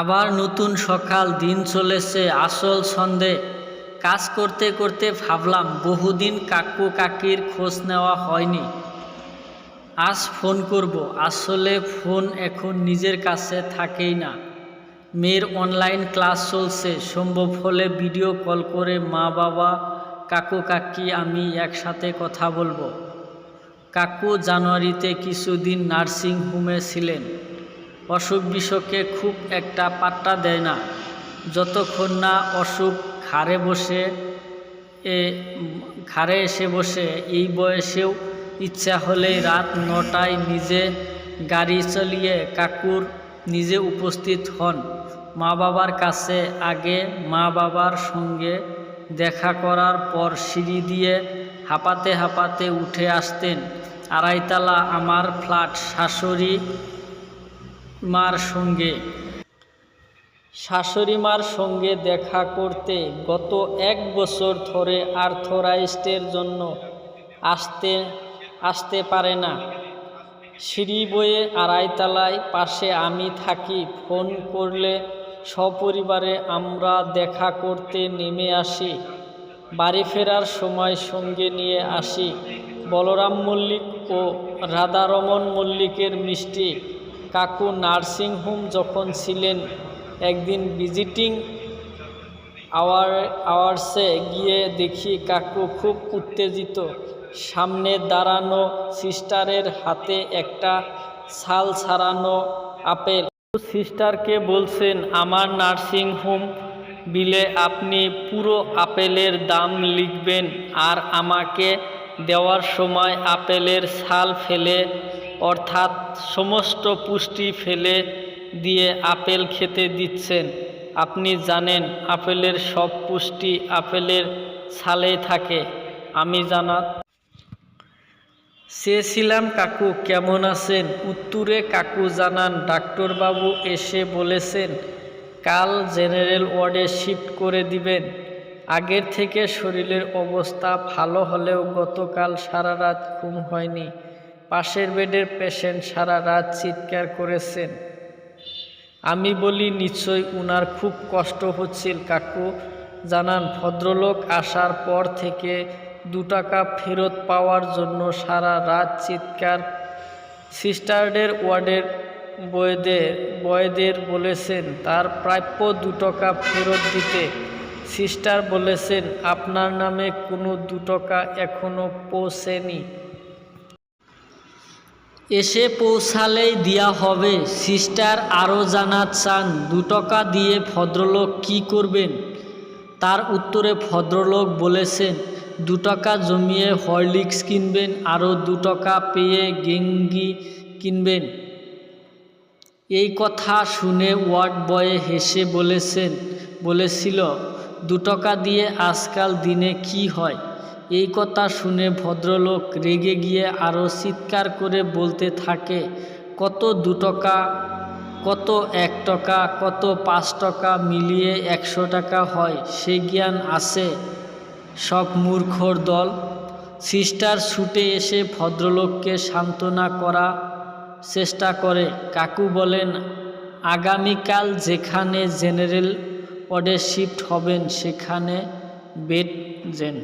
আবার নতুন সকাল, দিন চলেছে, আসল সন্ধে কাজ করতে করতে ভাবলাম, বহুদিন কাকু কাকির খোঁজ নেওয়া হয়নি। আজ ফোন করব, আসলে ফোন এখন নিজের কাছে থাকেই না। মেয়ের অনলাইন ক্লাস চলছে, সম্ভব হলে ভিডিও কল করে মা বাবা, কাকু কাকি, আমি একসাথে কথা বলব। কাকু জানুয়ারিতে কিছুদিন নার্সিং হোমে ছিলেন। অসুখ বিসুখে খুব একটা পাত্তা দেয় না। যতক্ষণ না অসুখ ঘাড়ে বসে এ, ঘাড়ে এসে বসে, এই বয়সেও ইচ্ছা হলেই রাত নটায় নিজে গাড়ি চালিয়ে কাকুর নিজে উপস্থিত হন। মা বাবার কাছে আগে মা বাবার সঙ্গে দেখা করার পর সিঁড়ি দিয়ে হাঁপাতে হাঁপাতে উঠে আসতেন। আড়াইতলা আমার ফ্ল্যাট শাশুড়ি মার সঙ্গে। শাশুড়ি মার সঙ্গে দেখা করতে গত এক বছর ধরে আর্থরাইস্টের জন্য আসতে আসতে পারে না। সিঁড়ি বয়ে আড়াইতলায় পাশে আমি থাকি, ফোন করলে সপরিবারে আমরা দেখা করতে নেমে আসি। বাড়ি ফেরার সময় সঙ্গে নিয়ে আসি। বলরাম মল্লিক ও রাধারমন মল্লিকের মিষ্টি। কাকু নার্সিংহোম যখন ছিলেন, একদিন ভিজিটিং আওয়ার, আওয়ার্সে গিয়ে দেখি কাকু খুব উত্তেজিত। সামনে দাঁড়ানো সিস্টারের হাতে একটা ছাল ছাড়ানো আপেল। সিস্টারকে বলছেন, আমার নার্সিং হোম বিলে আপনি পুরো আপেলের দাম লিখবেন আর আমাকে দেওয়ার সময় আপেলের ছাল ফেলে অর্থাৎ সমস্ত পুষ্টি ফেলে দিয়ে আপেল খেতে দিচ্ছেন। আপনি জানেন, আপেলের সব পুষ্টি আপেলের ছালে থাকে। আমি জানা চেয়েছিলাম, কাকু, কেমন আছেন? উত্তরে কাকু জানান, ডাক্তারবাবু এসে বলেছেন, কাল জেনারেল ওয়ার্ডে শিফট করে দিবেন। আগের থেকে শরীরের অবস্থা ভালো হলেও গতকাল সারা রাত ঘুম হয়নি। পাশের বেডের পেশেন্ট সারা রাত চিৎকার করেছেন। আমি বলি, নিশ্চয় উনার খুব কষ্ট হচ্ছিল, কাকু। জানান, ভদ্রলোক আসার পর থেকে দু টাকা ফেরত পাওয়ার জন্য সারা রাত চিৎকার। সিস্টারদের ওয়ার্ডের বয়েদের বয়েদের বলেছেন, তার প্রাপ্য দু টাকা ফেরত দিতে। সিস্টার বলেছেন, আপনার নামে কোনো দু টাকা এখনও পৌঁছেনি। এসে পৌঁছালেই দেওয়া হবে। সিস্টার আরও জানা চান, দু টাকা দিয়ে ভদ্রলোক কী করবেন? তার উত্তরে ভদ্রলোক বলেছেন, দু টাকা জমিয়ে হরলিক্স কিনবেন, আরও দু টাকা পেয়ে গেঙ্গি কিনবেন। এই কথা শুনে ওয়ার্ড বয়ে হেসে বলেছেন, বলেছিল, দু টাকা দিয়ে আজকাল দিনে কি হয়? এই কথা শুনে ভদ্রলোক রেগে গিয়ে আরও চিৎকার করে বলতে থাকে, কত দু টাকা, কত এক টাকা, কত পাঁচ টাকা মিলিয়ে একশো টাকা হয়, সে জ্ঞান আছে সব মূর্খর দল। সিস্টার ছুটে এসে ভদ্রলোককে সান্ত্বনা করা চেষ্টা করে। কাকু বলেন, আগামীকাল যেখানে জেনারেল ওয়ার্ডে শিফট হবেন, সেখানে বেড জেন।